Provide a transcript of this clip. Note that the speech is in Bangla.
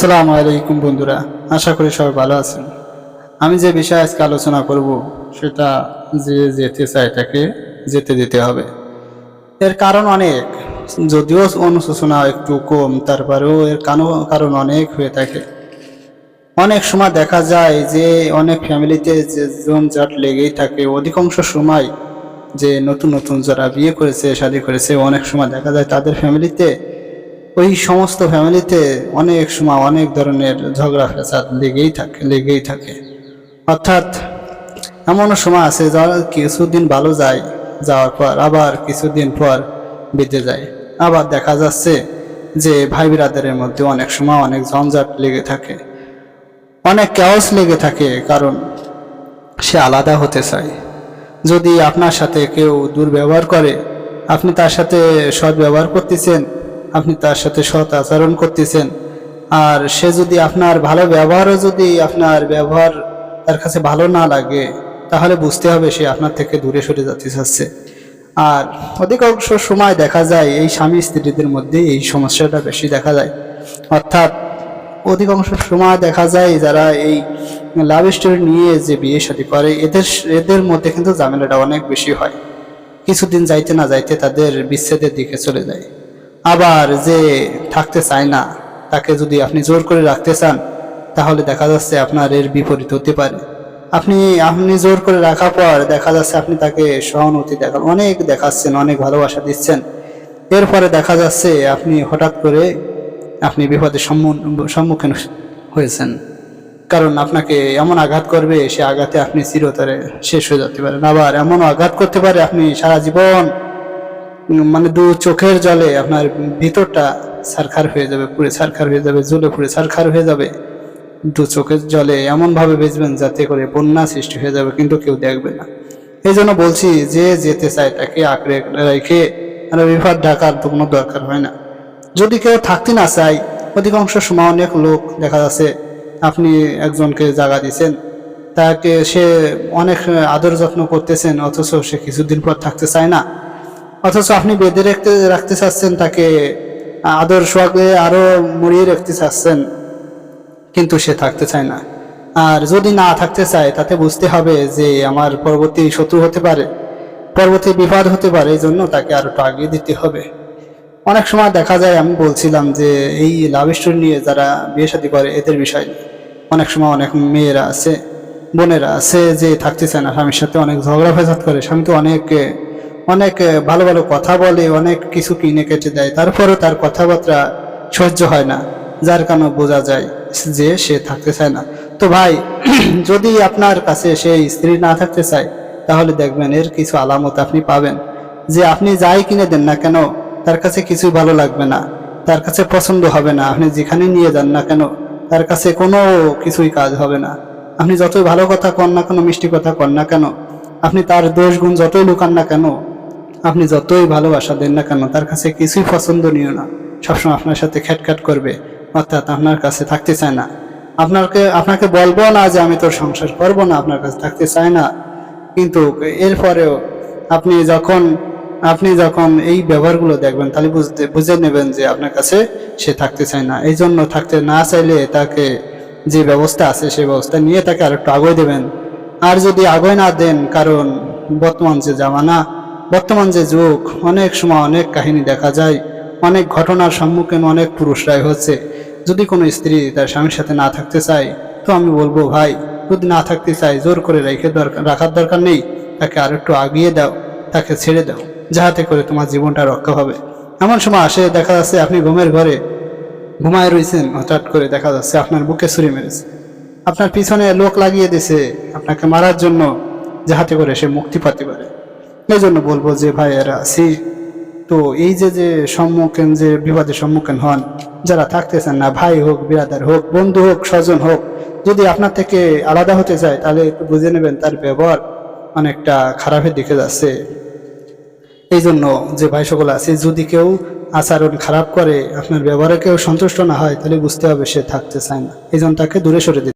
আসসালামু আলাইকুম বন্ধুরা, আশা করি সবাই ভালো আছেন। আমি যে বিষয়ে আজকে আলোচনা করব, সেটা যে যেতে চায় তাকে যেতে দিতে হবে। এর কারণ অনেক, যদিও অনুশোচনা একটু কম, তারপরেও এর কানো- কারণ অনেক হয়ে থাকে। অনেক সময় দেখা যায় যে অনেক ফ্যামিলিতে যে জট লেগেই থাকে, অধিকাংশ সময় যে নতুন নতুন যারা বিয়ে করেছে, শাদী করেছে, অনেক সময় দেখা যায় তাদের ফ্যামিলিতে ওই সমস্ত ফ্যামিলিতে অনেক সময় অনেক ধরনের ঝগড়া ফেসাদ লেগেই থাকে লেগেই থাকে। অর্থাৎ এমনও সময় আছে যারা কিছুদিন ভালো যায়, যাওয়ার পর আবার কিছুদিন পর বেঁধে যায়। আবার দেখা যাচ্ছে যে ভাই বিরাদারের মধ্যে অনেক সময় অনেক ঝঞ্ঝাট লেগে থাকে। অনেক ক্যাওস লেগে থাকে, কারণ সে আলাদা হতে চায়। যদি আপনার সাথে কেউ দুর্ব্যবহার করে, আপনি তার সাথে সৎ ব্যবহার করতেছেন আপনি তার সাথে সৎ আচরণ করতেছেন। আর সে যদি আপনার ভালো ব্যবহারও যদি আপনার ব্যবহার তার কাছে ভালো না লাগে, তাহলে বুঝতে হবে সে আপনার থেকে দূরে সরে যেতে চাচ্ছে আর অধিকাংশ সময় দেখা যায় এই স্বামী স্ত্রীদের মধ্যে এই সমস্যাটা বেশি দেখা যায়। অর্থাৎ অধিকাংশ সময় দেখা যায় যারা এই লাভ স্টোরি নিয়ে যে বিয়ে শাদী করে, এদের এদের মধ্যে কিন্তু ঝামেলাটা অনেক বেশি হয়। কিছুদিন যাইতে না যাইতে তাদের বিচ্ছেদের দিকে চলে যায়। আবার যে থাকতে চায় না, তাকে যদি আপনি জোর করে রাখতে চান, তাহলে দেখা যাচ্ছে আপনার এর বিপরীত হতে পারে। আপনি আপনি জোর করে রাখার পর দেখা যাচ্ছে আপনি তাকে সহানুভূতি দেখান, অনেক দেখাচ্ছেন, অনেক ভালোবাসা দিচ্ছেন। এরপরে দেখা যাচ্ছে আপনি হঠাৎ করে আপনি বিপদের সম্মুখীন হয়েছেন। কারণ আপনাকে এমন আঘাত করবে, সে আঘাতে আপনি চিরতরে শেষ হয়ে যেতে পারেন। আবার এমন আঘাত করতে পারে, আপনি সারা জীবন মানে দু চোখের জলে আপনার ভিতরটা সারখার হয়ে যাবে পুরে সারখার হয়ে যাবে, জ্বলে পুরে সারখার হয়ে যাবে। দু চোখের জলে এমনভাবে বেচবেন যাতে করে বন্যা সৃষ্টি হয়ে যাবে, কিন্তু কেউ দেখবে না। এই জন্য বলছি, যে যেতে চায় তাকে আঁকড়ে রেখে আর বিপদ ঢাকার তো কোনো দরকার হয় না। যদি কেউ থাকতে না চায়, অধিকাংশ সময় অনেক লোক দেখা যাচ্ছে আপনি একজনকে জায়গা দিয়েছেন, তাকে সে অনেক আদর যত্ন করতেছেন, অথচ সে কিছুদিন পর থাকতে চায় না। অথচ আপনি বেঁধে রাখতে রাখতে চাচ্ছেন, তাকে আদর সোয়াগে আরও মরিয়ে রাখতে চাচ্ছেন, কিন্তু সে থাকতে চায় না। আর যদি না থাকতে চায়, তাতে বুঝতে হবে যে আমার পরবর্তী শত্রু হতে পারে, পরবর্তী বিপদ হতে পারে, এই জন্য তাকে আরও একটু আগিয়ে দিতে হবে। অনেক সময় দেখা যায়, আমি বলছিলাম যে এই লাভ স্টোরি নিয়ে যারা বিয়ে শাদী করে, এদের বিষয় অনেক সময় অনেক মেয়েরা আছে, বোনেরা আছে যে থাকতে চায় না, স্বামীর সাথে অনেক ঝগড়া ফেসাদ করে, স্বামী তো অনেক অনেক ভালো ভালো কথা বলে, অনেক কিছু কিনে কেটে দেয়, তারপরেও তার কথাবার্তা সহ্য হয় না, যার কারণে বোঝা যায় যে সে থাকতে চায় না। তো ভাই, যদি আপনার কাছে সেই স্ত্রী না থাকতে চায়, তাহলে দেখবেন এর কিছু আলামত আপনি পাবেন, যে আপনি যাই কিনে দেন না কেন, তার কাছে কিছুই ভালো লাগবে না, তার কাছে পছন্দ হবে না, আপনি যেখানে নিয়ে যান না কেন, তার কাছে কোনো কিছুই কাজ হবে না। আপনি যতই ভালো কথা কন না কেন, মিষ্টি কথা কন না কেন, আপনি তার দোষ গুণ যতই লুকান না কেন আপনি যতই ভালোবাসা দেন না কেন, তার কাছে কিছুই পছন্দনীয় না। সবসময় আপনার সাথে খ্যাটখ্যাট করবে, অর্থাৎ আপনার কাছে থাকতে চায় না। আপনাকে আপনাকে বলব না যে আমি তোর সংসার করব না, আপনার কাছে থাকতে চায় না। কিন্তু এরপরেও আপনি যখন আপনি যখন এই ব্যবহারগুলো দেখবেন, তাহলে বুঝতে, বুঝে নেবেন যে আপনার কাছে সে থাকতে চায় না। এই জন্য থাকতে না চাইলে তাকে যে ব্যবস্থা আছে, সেই ব্যবস্থা নিয়ে তাকে আরেকটু আগে দেবেন। আর যদি আগে না দেন, কারণ বর্তমান যে জামানা বর্তমান যে যুগ, অনেক সময় অনেক কাহিনী দেখা যায়, অনেক ঘটনার সম্মুখীন অনেক পুরুষরাই হচ্ছে। যদি কোনো স্ত্রী তার স্বামীর সাথে না থাকতে চায়, তো আমি বলব, ভাই, যদি না থাকতে চায়, জোর করে রেখে দরকার, রাখার দরকার নেই। তাকে আর একটু আগিয়ে দাও, তাকে ছেড়ে দাও, যাহাতে করে তোমার জীবনটা রক্ষা হবে। এমন সময় আসে, দেখা যাচ্ছে আপনি ঘুমের ঘরে ঘুমায় রয়েছেন হঠাৎ করে দেখা যাচ্ছে আপনার বুকে ছুরি মেরেছে। আপনার পিছনে লোক লাগিয়ে দিছে আপনাকে মারার জন্য, যাহাতে করে সে মুক্তি পাতে পারে এই জন্য বলব যে ভাই এরা আছি তো এই যে যে সম্মুখীন, যে বিবাদের সম্মুখীন হন, যারা থাকতেছেন না, ভাই হোক, বিরাদার হোক, বন্ধু হোক, স্বজন হোক, যদি আপনার থেকে আলাদা হতে চায়, তাহলে একটু বুঝে নেবেন তার ব্যবহার অনেকটা খারাপের দিকে যাচ্ছে। এই জন্য যে ভাই সকল আছে, যদি কেউ আচরণ খারাপ করে, আপনার ব্যবহারে কেউ সন্তুষ্ট না হয়, তাহলে বুঝতে হবে সে থাকতে চায় না। এই জন্য তাকে দূরে সরে দিতে